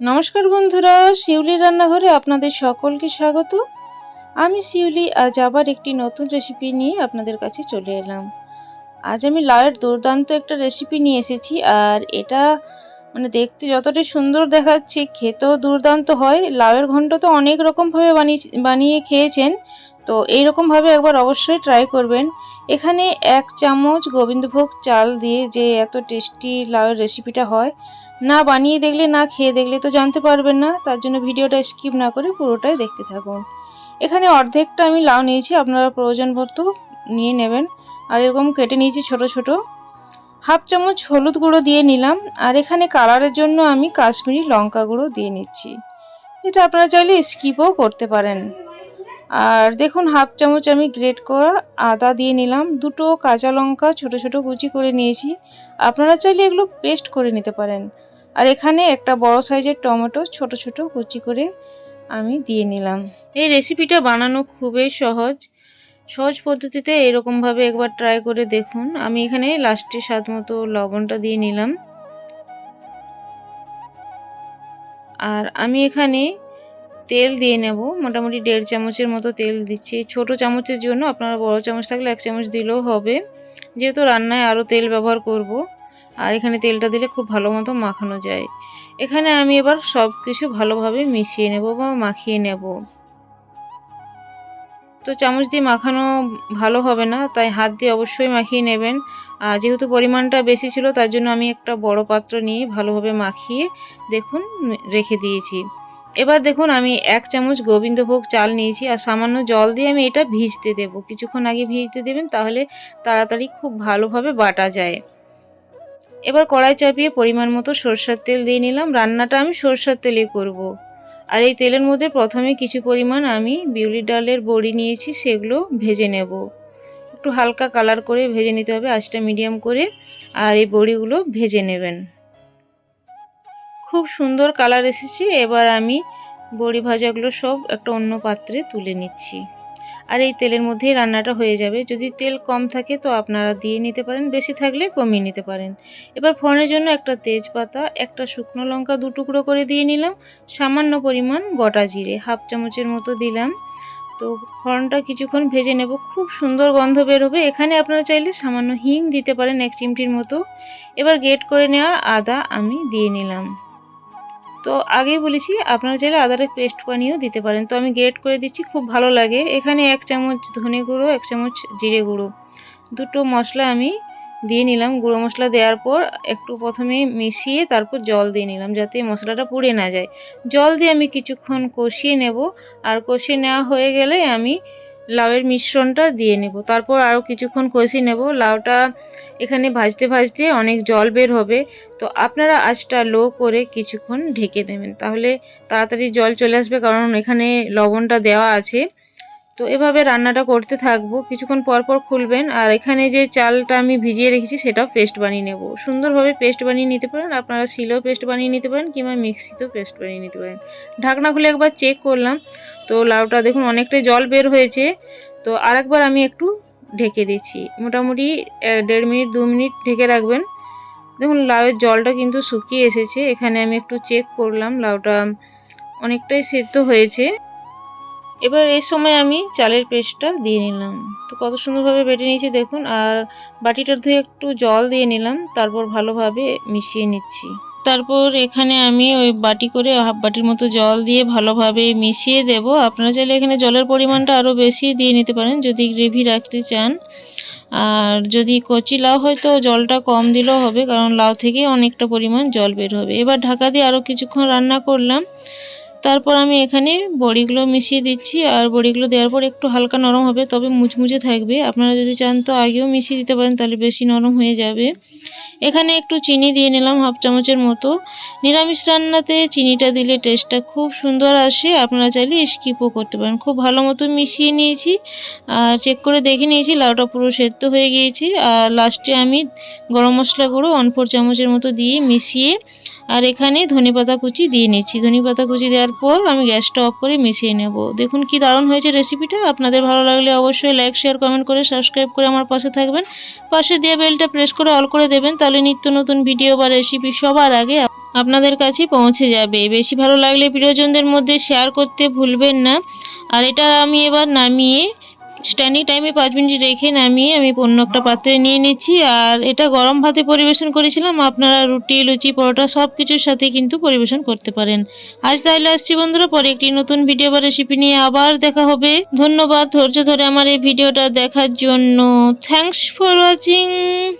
নমস্কার বন্ধুরা, শিউলি রান্নাঘরে আপনাদের সকলকে স্বাগত। আমি শিউলি, আজ আবার একটি নতুন রেসিপি নিয়ে আপনাদের কাছে চলে এলাম। আজ আমি লাউয়ের দুর্দান্ত একটা রেসিপি নিয়ে এসেছি, আর এটা মানে দেখতে যতটা সুন্দর দেখাচ্ছে, খেতেও দুর্দান্ত হয়। লাউয়ের ঘন্ট তো অনেক রকমভাবে বানিয়ে বানিয়ে খেয়েছেন, তো এইরকমভাবে একবার অবশ্যই ট্রাই করবেন। এখানে এক চামচ গোবিন্দভোগ চাল দিয়ে যে এত টেস্টি লাউয়ের রেসিপিটা হয় না বানিয়ে দেখলে, না খেয়ে দেখলে তো জানতে পারবেন না। তার জন্য ভিডিওটা স্কিপ না করে পুরোটাই দেখতে থাকুন। এখানে অর্ধেকটা আমি লাউ নিয়েছি, আপনারা প্রয়োজন মতো নিয়ে নেবেন। আর এরকম কেটে নিয়েছি ছোট ছোট। হাফ চামচ হলুদ গুঁড়ো দিয়ে নিলাম। আর এখানে কালারের জন্য আমি কাশ্মীরি লঙ্কা গুঁড়ো দিয়ে নিচ্ছি। এটা আপনারা চাইলে স্কিপও করতে পারেন। আর দেখুন, হাফ চামচ আমি গ্রেট করা আদা দিয়ে নিলাম। দুটো কাঁচা লঙ্কা ছোট ছোট কুচি করে নিয়েছি। আপনারা চাইলে এগুলো পেস্ট করে নিতে পারেন। আর এখানে একটা বড় সাইজের টমেটো ছোট ছোট কুচি করে আমি দিয়ে নিলাম। এই রেসিপিটা বানানো খুবই সহজ। সহজ পদ্ধতিতে এরকমভাবে একবার ট্রাই করে দেখুন। আমি এখানে লাস্টে স্বাদ মতো লবণটা দিয়ে নিলাম। আর আমি এখানে তেল দিয়ে নেব। মোটামুটি দেড় চামচের মতো তেল দিচ্ছি। ছোট চামচের জন্য আপনারা বড় চামচ থাকলে এক চামচ দিলেও হবে। যেহেতু রান্নায় আরও তেল ব্যবহার করব। আর এখানে তেলটা দিলে খুব ভালো মতো মাখানো যায়। এখানে আমি এবার সব কিছু ভালোভাবে মিশিয়ে নেব বা মাখিয়ে নেব। তো চামচ দিয়ে মাখানো ভালো হবে না, তাই হাত দিয়ে অবশ্যই মাখিয়ে নেবেন। আর যেহেতু পরিমাণটা বেশি ছিল, তার জন্য আমি একটা বড় পাত্র নিয়ে ভালোভাবে মাখিয়ে দেখুন, রেখে দিয়েছি। এবার দেখুন, আমি এক চামচ গোবিন্দভোগ চাল নিয়েছি, আর সামান্য জল দিয়ে আমি এটা ভিজতে দেব। কিছুক্ষণ আগে ভিজতে দেবেন, তাহলে তাড়াতাড়ি খুব ভালোভাবে বাটা যায়। এবার কড়াই চাপিয়ে পরিমাণ মতো সরষের তেল দিয়ে নিলাম। রান্নাটা আমি সরষের তেলে করব। আর এই তেলের মধ্যে প্রথমে কিছু পরিমাণ আমি বিউলি ডালের বড়ি নিয়েছি, সেগুলো ভেজে নেব। একটু হালকা কালার করে ভেজে নিতে হবে, আঁচটা মিডিয়াম করে। আর এই বড়িগুলো ভেজে নেবেন। খুব সুন্দর কালার এসেছে। এবার আমি বড়ি ভাজাগুলো সব একটা অন্য পাত্রে তুলে নিচ্ছি। আর এই তেলের মধ্যেই রান্নাটা হয়ে যাবে। যদি তেল কম থাকে তো আপনারা দিয়ে নিতে পারেন, বেশি থাকলে কমিয়ে নিতে পারেন। এবার ফোড়নের জন্য একটা তেজপাতা, একটা শুকনো লঙ্কা দু টুকরো করে দিয়ে নিলাম। সামান্য পরিমাণ গোটা জিরে, হাফ চামচের মতো দিলাম। তো ফোড়নটা কিছুক্ষণ ভেজে নেব। খুব সুন্দর গন্ধ বের হবে। এখানে আপনারা চাইলে সামান্য হিং দিতে পারেন, এক চিমটির মতো। এবার গেট করে নেওয়া আদা আমি দিয়ে নিলাম। তো আগেই বলেছি, আপনারা চাইলে আদারের পেস্ট বানিয়েও দিতে পারেন। তো আমি গ্রেট করে দিচ্ছি, খুব ভালো লাগে। এখানে এক চামচ ধনে গুঁড়ো, এক চামচ জিরে গুঁড়ো। দুটো মশলা আমি দিয়ে নিলাম। গুঁড়ো মশলা দেওয়ার পর একটু প্রথমে মিশিয়ে তারপর জল দিয়ে নিলাম, যাতে মশলাটা পুড়ে না যায়। জল দিয়ে আমি কিছুক্ষণ কষিয়ে নেব। আর কষিয়ে নেওয়া হয়ে গেলে আমি লাউয়ের মিশ্রণটা দিয়ে নেব। তারপর আরও কিছুক্ষণ কষি নেব। লাউটা এখানে ভাজতে ভাজতে অনেক জল বের হবে। তো আপনারা আঁচটা লো করে কিছুক্ষণ ঢেকে দেবেন তাহলে তাড়াতাড়ি জল চলে আসবে কারণ এখানে লবণটা দেওয়া আছে। তো এভাবে রান্নাটা করতে থাকব। কিছুক্ষণ পর পর খুলবেন আর এখানে যে চালটা আমি ভিজিয়ে রেখেছি সেটাও পেস্ট বানিয়ে নেব। সুন্দরভাবে পেস্ট বানিয়ে নিতে পারেন। আপনারা শিলেও পেস্ট বানিয়ে নিতে পারেন কিংবা মিক্সিতেও পেস্ট বানিয়ে নিতে পারেন। ঢাকনা খুলে একবার চেক করলাম। তো লাউটা দেখুন অনেকটাই জল বের হয়েছে। তো আরেকবার আমি একটু ঢেকে দিচ্ছি। মোটামুটি দেড় মিনিট, দু মিনিট ঢেকে রাখবেন। দেখুন লাউয়ের জলটা কিন্তু শুকিয়ে এসেছে। এখানে আমি একটু চেক করলাম। লাউটা অনেকটাই সেদ্ধ হয়েছে। এবার এই সময় আমি চালের পেস্টটা দিয়ে নিলাম। তো কত সুন্দরভাবে বেটে নিয়েছি দেখুন, আর বাটিটার ধুয়ে একটু জল দিয়ে নিলাম, তারপর ভালোভাবে মিশিয়ে নিচ্ছি। তারপর এখানে আমি ওই বাটি করে হাফ বাটির মতো জল দিয়ে ভালোভাবে মিশিয়ে দেব। আপনারা চাইলে এখানে জলের পরিমাণটা আরও বেশি দিয়ে নিতে পারেন, যদি গ্রেভি রাখতে চান। আর যদি কচি লাউ হয় তো জলটা কম দিলেও হবে, কারণ লাউ থেকে অনেকটা পরিমাণ জল বের হবে। এবার ঢাকা দিয়ে আরও কিছুক্ষণ রান্না করলাম। তারপর আমি এখানে বড়িগুলো মিশিয়ে দিচ্ছি, আর বড়িগুলো দেওয়ার পর একটু হালকা নরম হবে, তবে মুচমুচে থাকবে। আপনারা যদি চান তো আগেও মিশিয়ে দিতে পারেন, তাহলে বেশি নরম হয়ে যাবে। এখানে একটু চিনি দিয়ে নিলাম হাফ চামচের মতো। নিরামিষ রান্নাতে চিনিটা দিলে টেস্টটা খুব সুন্দর আসে। আপনারা চাইলে স্কিপও করতে পারেন। খুব ভালো মতো মিশিয়ে নিয়েছি, আর চেক করে দেখে নিয়েছি, লাউটা পুরো সেদ্ধ হয়ে গিয়েছে। আর লাস্টে আমি গরম মশলা গুঁড়ো চামচের মতো দিয়ে মিশিয়ে আর এখানে ধনেপাতা কুচি দিয়ে নিচ্ছি। ধনেপাতা কুচি দেওয়ার পর আমি গ্যাসটা অফ করে মিশিয়ে নেব। দেখুন কি দারুণ হয়েছে রেসিপিটা। আপনাদের ভালো লাগলে অবশ্যই লাইক শেয়ার কমেন্ট করে সাবস্ক্রাইব করে আমার পাশে থাকবেন। পাশে দিয়ে বেলটা প্রেস করে অল করে দেবেন, তাহলে নিত্য নতুন ভিডিও বা রেসিপি সবার আগে আপনাদের কাছে পৌঁছে যাবে। বেশি ভালো লাগলে প্রিয়জনদের মধ্যে শেয়ার করতে ভুলবেন না। আর এটা আমি এবার নামিয়ে স্ট্যান্ডিং টাইমে পাঁচ মিনিট রেখে নামিয়ে আমি অন্য একটা পাত্রে নিয়ে নিচ্ছি। আর এটা গরম ভাতে পরিবেশন করেছিলাম। আপনারা রুটি, লুচি, পরোটা সব কিছুর সাথে কিন্তু পরিবেশন করতে পারেন। আজ তাহলে আসছি বন্ধুরা, পরে একটি নতুন ভিডিও বা রেসিপি নিয়ে আবার দেখা হবে। ধন্যবাদ, ধৈর্য ধরে আমার এই ভিডিওটা দেখার জন্য। Thanks for watching